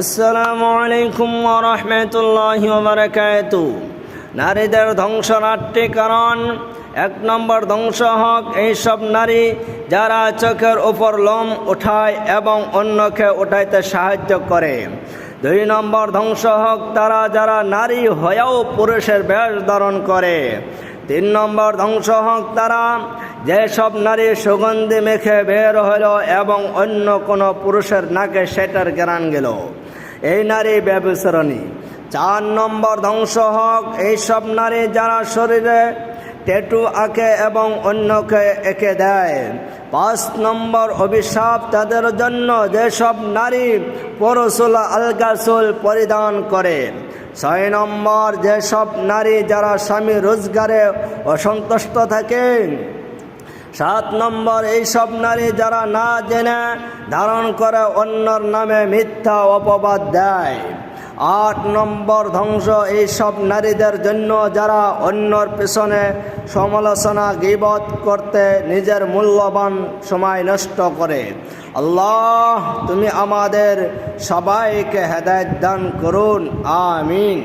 আসসালামু আলাইকুম রহমতুল্লাহ বারকাত। নারীদের আটটি কারণ, এক নম্বর ধ্বংস হক এইসব নারী যারা চোখের উপর লোম উঠায় এবং অন্যকে উঠাইতে সাহায্য করে। দুই নম্বর ধ্বংস হক তারা যারা নারী হয়েও পুরুষের বেশ ধারণ করে। তিন নম্বর ধ্বংস হক তারা যেসব নারী সুগন্ধি মেখে বের হলো এবং অন্য কোনো পুরুষের নাকে সেটার জ্ঞান গেল। এই নারী ব্যবসরণী। চার নম্বর ধ্বংস হক, এইসব নারী যারা শরীরে ট্যাটু আঁকে এবং অন্যকে এঁকে দেয়। পাঁচ নম্বর অভিশাপ, তাদের জন্য যেসব নারী পরশুল আলগাসুল পরিধান করে। ছয় নম্বর, যেসব নারী যারা স্বামী রোজগারে অসন্তুষ্ট থাকে সাত নম্বর, এইসব নারী যারা না জেনে ধারণ করে অন্যর নামে মিথ্যা অপবাদ দেয়। আট নম্বর, ধ্বংস, এইসব নারীদের জন্য যারা অন্যর পেছনে সমালোচনা, গিবত করতে নিজের মূল্যবান সময় নষ্ট করে। আল্লাহ, তুমি আমাদের সবাইকে হেদায়ত দান করুন। আমিন।